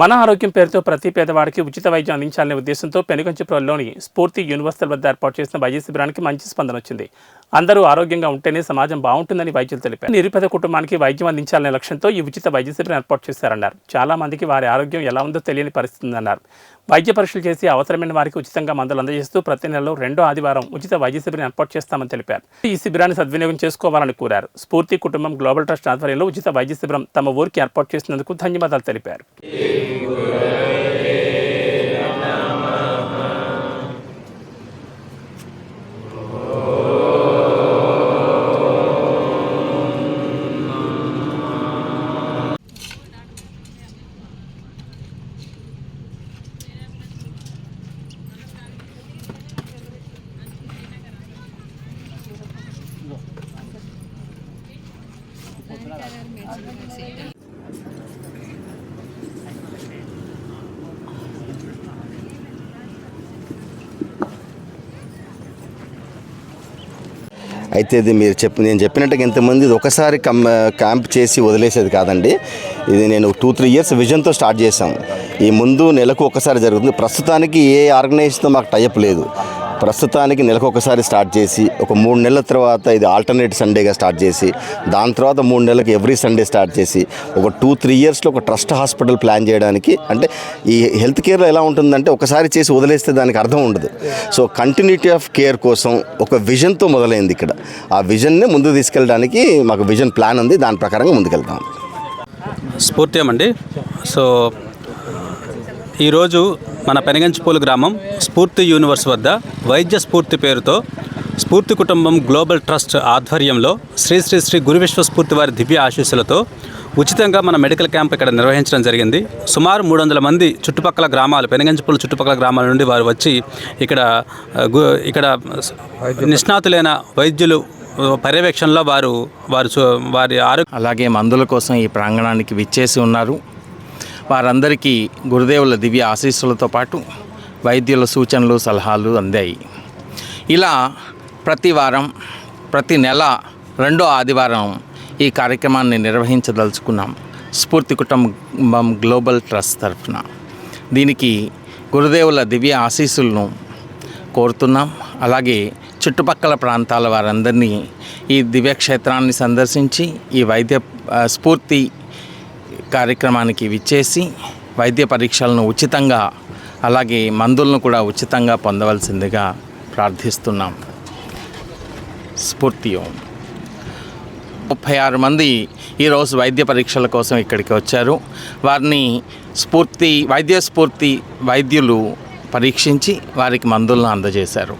మన ఆరోగ్యం పేరుతో ప్రతి పేదవాడికి ఉచిత వైద్యం అందించాలనే ఉద్దేశంతో పెనుగంచిపురంలోని స్ఫూర్తి యూనివర్సిటీ వద్ద ఏర్పాటు చేసిన వైద్య శిబిరానికి మంచి స్పందన వచ్చింది. అందరూ ఆరోగ్యంగా ఉంటేనే సమాజం బాగుంటుందని వైద్యులు తెలిపారు. నిరుపేద కుటుంబానికి వైద్యం అందించాలనే లక్ష్యంతో ఈ ఉచిత వైద్య శిబిరం ఏర్పాటు చేశారన్నారు. చాలా మందికి వారి ఆరోగ్యం ఎలా ఉందో తెలియని పరిస్థితి ఉందన్నారు. వైద్య పరీక్షలు చేసి అవసరమైన వారికి ఉచితంగా మందులు అందజేస్తూ ప్రతి నెలలో రెండో ఆదివారం ఉచిత వైద్య శిబిరం ఏర్పాటు చేస్తామని తెలిపారు. ఈ శిబిరాన్ని సద్వినియోగం చేసుకోవాలని కోరారు. స్ఫూర్తి కుటుంబం గ్లోబల్ ట్రస్ట్ ఆధ్వర్యంలో ఉచిత వైద్య శిబిరం తమ ఊరికి ఏర్పాటు చేసినందుకు ధన్యవాదాలు తెలిపారు. అయితే ఇది మీరు చెప్పి నేను చెప్పినట్టుగా ఇంతమంది ఇది ఒకసారి కమ్ క్యాంప్ చేసి వదిలేసేది కాదండి. ఇది నేను టూ త్రీ ఇయర్స్ విజన్తో స్టార్ట్ చేశాం. ఈ ముందు నెలకు ఒకసారి జరుగుతుంది. ప్రస్తుతానికి ఏ ఆర్గనైజేషన్తో మాకు టైప్ లేదు. ప్రస్తుతానికి నెలకు ఒకసారి స్టార్ట్ చేసి ఒక మూడు నెలల తర్వాత ఇది ఆల్టర్నేట్ సండేగా స్టార్ట్ చేసి దాని తర్వాత మూడు నెలలకు ఎవ్రీ సండే స్టార్ట్ చేసి ఒక టూ త్రీ ఇయర్స్లో ఒక ట్రస్ట్ హాస్పిటల్ ప్లాన్ చేయడానికి అంటే ఈ హెల్త్ కేర్లో ఎలా ఉంటుందంటే ఒకసారి చేసి వదిలేస్తే దానికి అర్థం ఉండదు. సో కంటిన్యూటీ ఆఫ్ కేర్ కోసం ఒక విజన్తో మొదలైంది ఇక్కడ. ఆ విజన్ని ముందు తీసుకెళ్ళడానికి మాకు విజన్ ప్లాన్ ఉంది. దాని ప్రకారంగా ముందుకెళ్తాం స్ఫూర్తియమండి సో ఈరోజు మన పెనగంచిపూలు గ్రామం స్ఫూర్తి యూనివర్స్ వద్ద వైద్య స్ఫూర్తి పేరుతో స్ఫూర్తి కుటుంబం గ్లోబల్ ట్రస్ట్ ఆధ్వర్యంలో శ్రీ శ్రీ శ్రీ గురు విశ్వస్ఫూర్తి వారి దివ్య ఆశీస్సులతో ఉచితంగా మన మెడికల్ క్యాంప్ ఇక్కడ నిర్వహించడం జరిగింది. సుమారు మూడు వందల మంది చుట్టుపక్కల గ్రామాలు పెనగంచిపూలు చుట్టుపక్కల గ్రామాల నుండి వారు వచ్చి ఇక్కడ ఇక్కడ నిష్ణాతులైన వైద్యులు పర్యవేక్షణలో వారు వారు చూ- వారి ఆరోగ్య అలాగే మందుల కోసం ఈ ప్రాంగణానికి విచ్చేసి ఉన్నారు. వారందరికీ గురుదేవుల దివ్య ఆశీస్సులతో పాటు వైద్యుల సూచనలు సలహాలు అందాయి. ఇలా ప్రతి వారం ప్రతి నెల రెండో ఆదివారం ఈ కార్యక్రమాన్ని నిర్వహించదలుచుకున్నాం స్ఫూర్తి కుటుంబం గ్లోబల్ ట్రస్ట్ తరఫున. దీనికి గురుదేవుల దివ్య ఆశీస్సులను కోరుతున్నాం. అలాగే చుట్టుపక్కల ప్రాంతాల వారందరినీ ఈ దివ్యక్షేత్రాన్ని సందర్శించి ఈ వైద్య స్ఫూర్తి కార్యక్రమానికి విచ్చేసి వైద్య పరీక్షలను ఉచితంగా అలాగే మందులను కూడా ఉచితంగా పొందవలసిందిగా ప్రార్థిస్తున్నాం. స్ఫూర్తి ముప్పై ఆరు మంది ఈరోజు వైద్య పరీక్షల కోసం ఇక్కడికి వచ్చారు. వారిని స్ఫూర్తి వైద్య స్ఫూర్తి వైద్యులు పరీక్షించి వారికి మందులను అందజేశారు.